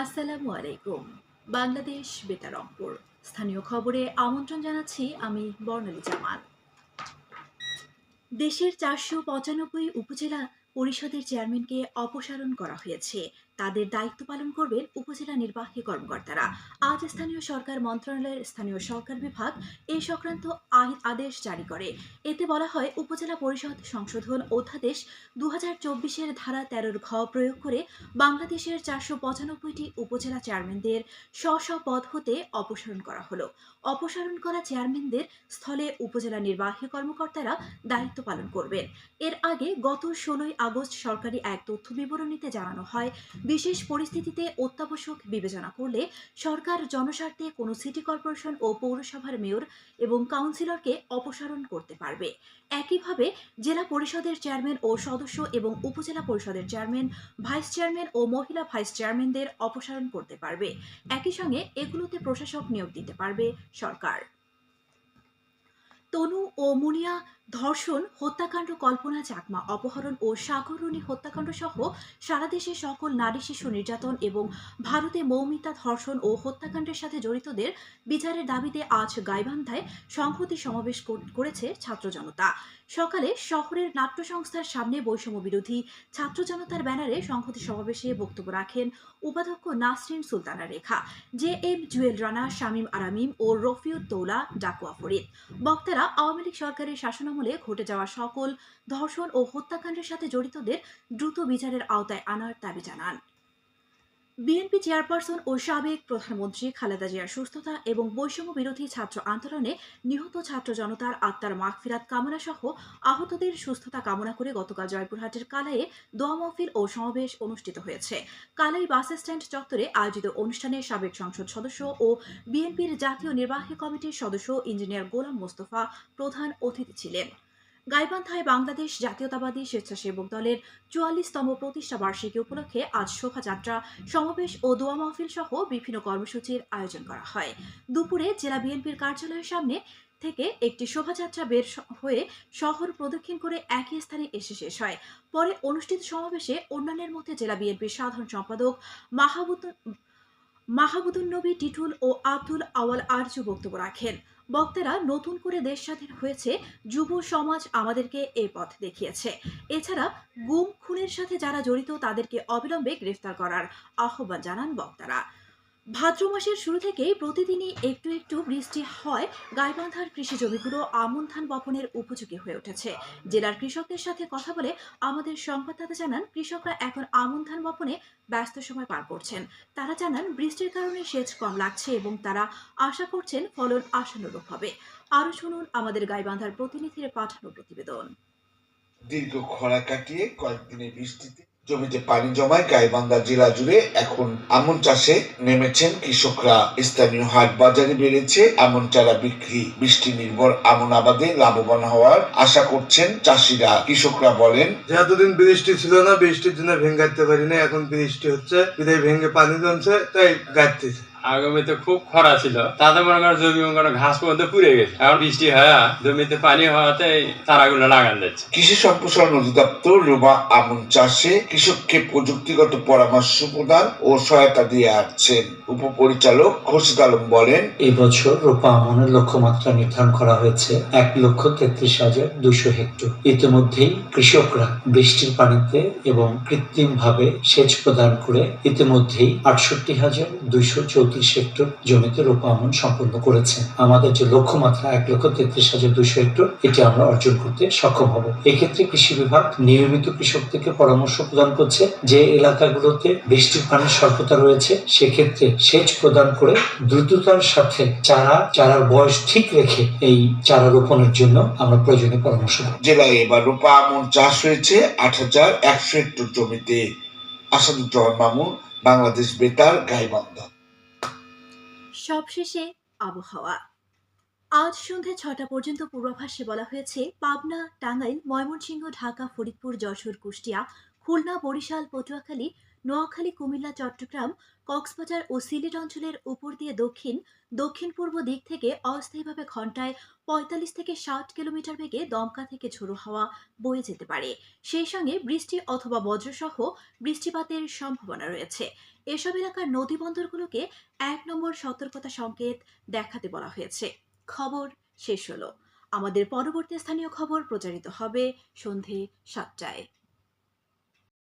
আসসালামু আলাইকুম। বাংলাদেশ বেতারংপুর স্থানীয় খবরে আমন্ত্রণ জানাচ্ছি আমি বর্ণালী জামাল। দেশের চারশো পঁচানব্বই উপজেলা পরিষদের চেয়ারম্যানকে অপসারণ করা হয়েছে। তাদের দায়িত্ব পালন করবেন উপজেলা নির্বাহী কর্মকর্তারা। আজ স্থানীয় সরকার মন্ত্রণালয়ের স্থানীয় সরকার বিভাগ এই সংক্রান্ত আদেশ জারি করে। এতে বলা হয়, উপজেলা পরিষদ সংশোধন অধ্যাদেশ দু চব্বিশের ধারা তেরোর ঘ প্রয়োগ করে বাংলাদেশের চারশো পঁচানব্বইটি উপজেলা চেয়ারম্যানদের স্ব স্ব পদ হতে অপসারণ করা হলো। অপসারণ করা চেয়ারম্যানদের স্থলে উপজেলা নির্বাহী কর্মকর্তারা দায়িত্ব পালন করবেন। এর আগে গত ষোলোই আগস্ট সরকারি এক তথ্য বিবরণীতে জানানো হয়, বিশেষ পরিস্থিতিতে অত্যাবশ্যক বিবেচনা করলে সরকার জনস্বার্থে কোনো সিটি কর্পোরেশন ও পৌরসভার মেয়র এবং কাউন্সিলরকে অপসারণ করতে পারবে। একইভাবে জেলা পরিষদের চেয়ারম্যান ও সদস্য এবং উপজেলা পরিষদের চেয়ারম্যান, ভাইস চেয়ারম্যান ও মহিলা ভাইস চেয়ারম্যানদের অপসারণ করতে পারবে। একই সঙ্গে এগুলোতে প্রশাসক নিয়োগ দিতে পারবে সরকার। তনু ও মুনিয়া ধর্ষণ, হত্যাকাণ্ড, কল্পনা চাকমা, অপহরণ ও সাগরণী হত্যাকাণ্ড সহ সারা দেশে সকল নারী শিশু নির্যাতন এবং ভারতে মৌমিতা ধর্ষণ ও হত্যাকাণ্ডের সাথে জড়িতদের বিচারের দাবিতে আজ গাইবান্ধায় সংহতি সমাবেশ করেছে ছাত্র জনতা। সকালে শহরের নাট্য সংস্থার সামনে বৈষম্য বিরোধী ছাত্র জনতার ব্যানারে সংহতি সমাবেশে বক্তব্য রাখেন উপাধ্যক্ষ নাসরিন সুলতানা রেখা, জে এম জুয়েল রানা, শামীম আরামিম ও রফিউদ্দৌলা ডাকুয়া ফরিদ। বক্তারা আওয়ামী লীগ সরকারের শাসনামলে ঘটে যাওয়া সকল ধর্ষণ ও হত্যাকাণ্ডের সাথে জড়িতদের দ্রুত বিচারের আওতায় আনার দাবি জানান। বিএনপি চেয়ারপারসন ও সাবেক প্রধানমন্ত্রী খালেদা জিয়ার সুস্থতা এবং বৈষম্য বিরোধী ছাত্র আন্দোলনে নিহত ছাত্র জনতার আত্মার মাগফিরাত কামনা সহ আহতদের সুস্থতা কামনা করে গতকাল জয়পুরহাটের কালাইয়ে দোয়া মহফিল ও সমাবেশ অনুষ্ঠিত হয়েছে। কালাই বাস স্ট্যান্ড চত্বরে আয়োজিত অনুষ্ঠানে সাবেক সংসদ সদস্য ও বিএনপির জাতীয় নির্বাহী কমিটির সদস্য ইঞ্জিনিয়ার গোলাম মোস্তফা প্রধান অতিথি ছিলেন। গাইবান্ধায় বাংলাদেশ জাতীয়তাবাদী স্বেচ্ছাসেবক দলের চুয়াল্লিশতম প্রতিষ্ঠা বার্ষিকী উপলক্ষে আজ শোভাযাত্রা, সমাবেশ ও দোয়া মাহফিল সহ বিভিন্ন কর্মসূচির আয়োজন করা হয়। দুপুরে জেলা বিএনপির কার্যালয়ের সামনে থেকে একটি শোভাযাত্রা বের হয়ে শহর প্রদক্ষিণ করে একই স্থানে এসে শেষ হয়। পরে অনুষ্ঠিত সমাবেশে অন্যান্যের মধ্যে জেলা বিএনপির সাধারণ সম্পাদক মাহাবুদুন মাহাবুদুন নবী টিটুল ও আব্দুল আওয়াল আরজু বক্তব্য রাখেন। বক্তারা নতুন করে দেশ স্বাধীন হয়েছে, যুব সমাজ আমাদেরকে এ পথ দেখিয়েছে। এছাড়া গুম খুনের সাথে যারা জড়িত তাদেরকে অবিলম্বে গ্রেফতার করার আহ্বান জানান বক্তারা। ভাদ্র মাসের শুরু থেকেই প্রতিদিনই একটু একটু বৃষ্টি হয়। গাইবান্ধার কৃষি জমিগুলো আমন ধান বপনের উপযোগী হয়ে উঠেছে। জেলার কৃষকদের সাথে কথা বলে আমাদের সংবাদদাতা জানান, কৃষকরা এখন আমন ধান বপনে ব্যস্ত সময় পার করছেন। তারা জানান, বৃষ্টির কারণে সেচ কম লাগছে এবং তারা আশা করছেন ফলন আশানুরূপ হবে। আরও শুনুন আমাদের গাইবান্ধার প্রতিনিধির পাঠানো প্রতিবেদন। দীর্ঘ খরা কাটিয়ে কয়েকদিনের বৃষ্টিতে জমিতে পানি জমায় গাইবান্ধা জেলা জুড়ে এখন আমন চাষে নেমেছেন কৃষকরা। স্থানীয় হাট বাজারে বেড়েছে আমন চারা বিক্রি। বৃষ্টি নির্ভর আমন আবাদে লাভবান হওয়ার আশা করছেন চাষিরা। কৃষকরা বলেন এতদিন বৃষ্টি ছিল না, বৃষ্টির জন্য ভেঙে গাইতে পারি না এখন বৃষ্টি হচ্ছে, বিদায় ভেঙে পানি জমছে, তাই গাইতেছে। আগামীতে খুব খরা ছিল। তাতে মনে করেন জমি মনে ঘাস পর্যন্ত পুড়ে গেছে। এখন বৃষ্টি হয় জমিতে পানি হওয়াতে এই চারাগুলো লাগান যাচ্ছে। কৃষি সম্প্রসারণ অধিদপ্তর রোবা আমন চাষে কৃষককে প্রযুক্তিগত পরামর্শ প্রদান ও সহায়তা দিয়ে আসছেন। উপপরিচালক খোরশেদ আলম বলেন এই বছর রোপা আমনের লক্ষ্যমাত্রা নির্ধারণ করা হয়েছে এক লক্ষ তেত্রিশ হাজার দুশো হেক্টর। ইতিমধ্যেই কৃষকরা বৃষ্টির পানিতে এবং কৃত্রিম ভাবে সেচ প্রদান করে ইতিমধ্যেই আটষট্টি হাজার দুইশো চৌত্রিশ হেক্টর জমিতে রোপা আমন সম্পন্ন করেছে। আমাদের যে লক্ষ্যমাত্রা এক লক্ষ তেত্রিশ হাজার দুইশো হেক্টর, এটি আমরা অর্জন করতে সক্ষম হব। এক্ষেত্রে কৃষি বিভাগ নিয়মিত কৃষকদেরকে পরামর্শ প্রদান করছে যে এলাকাগুলোতে বৃষ্টির পানির স্বল্পতা রয়েছে, সেক্ষেত্রে সেচ প্রদান করে দ্রুততার সাথে চারা, চারার বয়স ঠিক রেখে এই চারা রোপণের জন্য আমরা প্রয়োজনীয় পরামর্শ জেলায় এবার রূপা আমন চাষ হয়েছে আট হাজার একশো হেক্টর জমিতে। আসাদুজ্জামান মামুন, বাংলাদেশ বেতার, গাইবান্ধা। সবশেষে আবহাওয়া। আজ সন্ধ্যা ছটা পর্যন্ত পূর্বাভাসে বলা হয়েছে, পাবনা, টাঙ্গাইল, ময়মনসিংহ, ঢাকা, ফরিদপুর, যশোর, কুষ্টিয়া, খুলনা, বরিশাল, পটুয়াখালী নোয়াখালী, কুমিল্লা, চট্টগ্রাম, কক্সবাজার ও সিলেট অঞ্চলের উপর দিয়ে দক্ষিণ দক্ষিণ পূর্ব দিক থেকে অস্থায়ীভাবে ঘন্টায় পঁয়তাল্লিশ থেকে ষাট কিলোমিটার বেগে দমকা থেকে ঝোড়ো হাওয়া বয়ে যেতে পারে। সেই সঙ্গে বৃষ্টি অথবা বজ্রসহ বৃষ্টিপাতের সম্ভাবনা রয়েছে। এসব এলাকার নদী বন্দরগুলোকে এক নম্বর সতর্কতা সংকেত দেখাতে বলা হয়েছে। খবর শেষ হলো। আমাদের পরবর্তী স্থানীয় খবর প্রচারিত হবে সন্ধে সাতটায়।